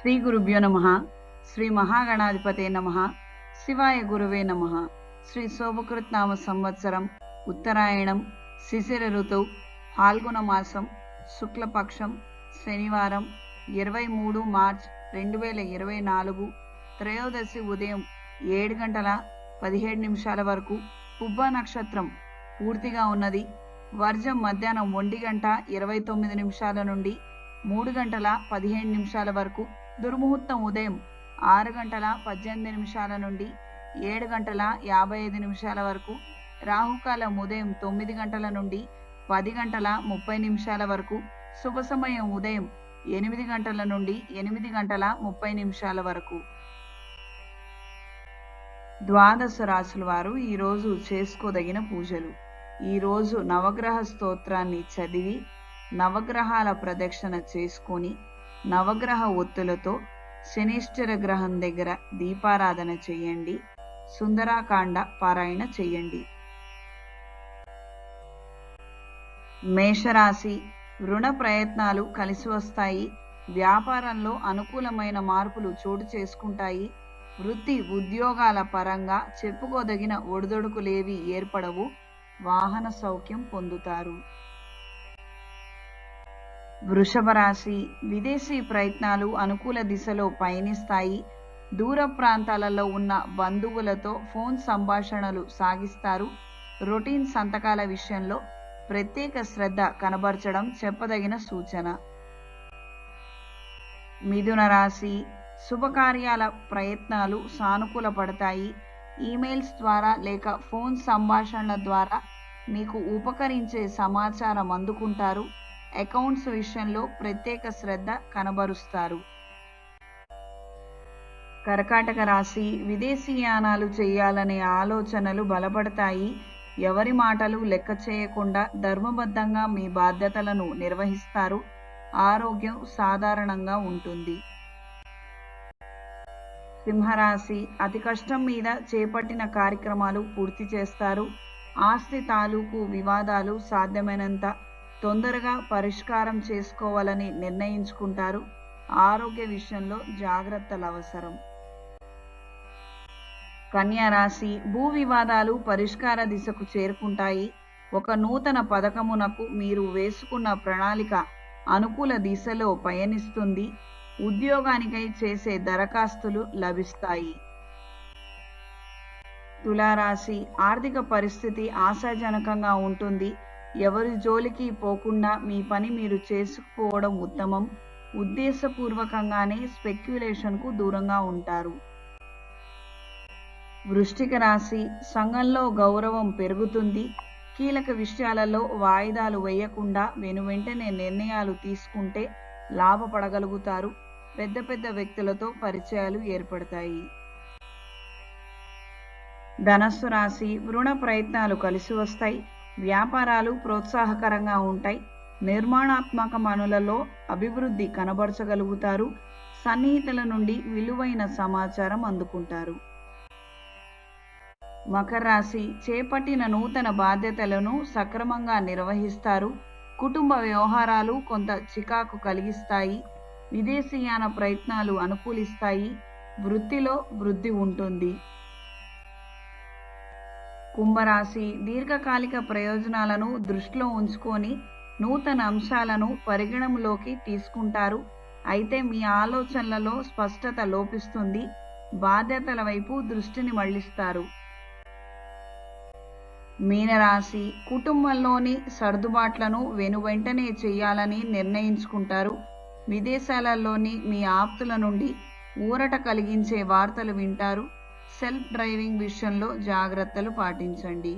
శ్రీ గురుభ్యో నమ శ్రీ మహాగణాధిపతే నమ శివాయ గురువే నమ. శ్రీ శోభకృత్నామ సంవత్సరం ఉత్తరాయణం శిశిర ఋతువు ఫాల్గుణ మాసం శుక్లపక్షం శనివారం ఇరవై మూడు మార్చ్ రెండు వేల ఇరవై నాలుగు త్రయోదశి ఉదయం ఏడు గంటల పదిహేడు నిమిషాల వరకు పుబ్బ నక్షత్రం పూర్తిగా ఉన్నది. వర్జం మధ్యాహ్నం ఒంటి గంట ఇరవై తొమ్మిది నిమిషాల నుండి మూడు గంటల పదిహేను నిమిషాల వరకు దుర్ముహూర్తం ఉదయం ఆరు గంటల పద్దెనిమిది నిమిషాల నుండి ఏడు గంటల యాభై ఐదు నిమిషాల వరకు రాహుకాలం ఉదయం తొమ్మిది గంటల నుండి పది గంటల ముప్పై నిమిషాల వరకు శుభ సమయం ఉదయం ఎనిమిది గంటల నుండి ఎనిమిది గంటల ముప్పై నిమిషాల వరకు. ద్వాదశ రాశుల వారు ఈరోజు చేసుకోదగిన పూజలు. ఈరోజు నవగ్రహ స్తోత్రాన్ని చదివి నవగ్రహాల ప్రదక్షిణ చేసుకొని నవగ్రహ ఒత్తులతో శనిశ్చర గ్రహం దగ్గర దీపారాధన చేయండి. సుందరాకాండ పారాయణ చేయండి. మేషరాశి రుణ ప్రయత్నాలు కలిసి వస్తాయి. వ్యాపారంలో అనుకూలమైన మార్పులు చోటు చేసుకుంటాయి. వృత్తి ఉద్యోగాల పరంగా చెప్పుకోదగిన ఒడిదొడుకులేవి ఏర్పడవు. వాహన సౌఖ్యం పొందుతారు. వృషభ రాశి విదేశీ ప్రయత్నాలు అనుకూల దిశలో పయనిస్తాయి. దూర ప్రాంతాలలో ఉన్న బంధువులతో ఫోన్ సంభాషణలు సాగిస్తారు. రొటీన్ సంతకాల విషయంలో ప్రత్యేక శ్రద్ధ కనబరచడం చెప్పదగిన సూచన. మిథున రాశి శుభకార్యాల ప్రయత్నాలు సానుకూల పడతాయి. ఈమెయిల్స్ ద్వారా లేక ఫోన్ సంభాషణల ద్వారా మీకు ఉపకరించే సమాచారం అందుకుంటారు. అకౌంట్స్ విషయంలో ప్రత్యేక శ్రద్ధ కనబరుస్తారు. కర్కాటక రాశి విదేశీయానాలు చేయాలనే ఆలోచనలు బలపడతాయి. ఎవరి మాటలు లెక్క చేయకుండా ధర్మబద్ధంగా మీ బాధ్యతలను నిర్వహిస్తారు. ఆరోగ్యం సాధారణంగా ఉంటుంది. సింహరాశి అతి కష్టం మీద చేపట్టిన కార్యక్రమాలు పూర్తి చేస్తారు. ఆస్తి తాలూకు వివాదాలు సాధ్యమైనంత తొందరగా పరిష్కారం చేసుకోవాలని నిర్ణయించుకుంటారు. ఆరోగ్య విషయంలో జాగ్రత్తలు అవసరం. కన్యా రాశి భూ వివాదాలు పరిష్కార దిశకు చేరుకుంటాయి. ఒక నూతన పథకమునకు మీరు వేసుకున్న ప్రణాళిక అనుకూల దిశలో పయనిస్తుంది. ఉద్యోగానికై చేసే దరఖాస్తులు లభిస్తాయి. తులారాశి ఆర్థిక పరిస్థితి ఆశాజనకంగా ఉంటుంది. ఎవరి జోలికి పోకుండా మీ పని మీరు చేసుకోవడం ఉత్తమం. ఉద్దేశపూర్వకంగానే స్పెక్యులేషన్కు దూరంగా ఉంటారు. వృష్టిక రాశి సంఘంలో గౌరవం పెరుగుతుంది. కీలక విషయాలలో వాయిదాలు వేయకుండా వెనువెంటనే నిర్ణయాలు తీసుకుంటే లాభపడగలుగుతారు. పెద్ద పెద్ద వ్యక్తులతో పరిచయాలు ఏర్పడతాయి. ధనస్సు రాశి రుణ ప్రయత్నాలు కలిసి వస్తాయి. వ్యాపారాలు ప్రోత్సాహకరంగా ఉంటాయి. నిర్మాణాత్మక పనులలో అభివృద్ధి కనబరచగలుగుతారు. సన్నిహితుల నుండి విలువైన సమాచారం అందుకుంటారు. మకర రాశి చేపట్టిన నూతన బాధ్యతలను సక్రమంగా నిర్వహిస్తారు. కుటుంబ వ్యవహారాలు కొంత చికాకు కలిగిస్తాయి. విదేశీయాన ప్రయత్నాలు అనుకూలిస్తాయి. వృత్తిలో వృద్ధి ఉంటుంది. కుంభరాశి దీర్ఘకాలిక ప్రయోజనాలను దృష్టిలో ఉంచుకొని నూతన అంశాలను పరిగణంలోకి తీసుకుంటారు. అయితే మీ ఆలోచనలలో స్పష్టత లోపిస్తుంది. బాధ్యతల వైపు దృష్టిని మళ్ళిస్తారు మీనరాశి కుటుంబంలోని సర్దుబాట్లను వెనువెంటనే చేయాలని నిర్ణయించుకుంటారు. విదేశాలలోని మీ ఆప్తుల నుండి ఊరట కలిగించే వార్తలు వింటారు. సెల్ఫ్ డ్రైవింగ్ విషయంలో జాగ్రత్తలు పాటించండి.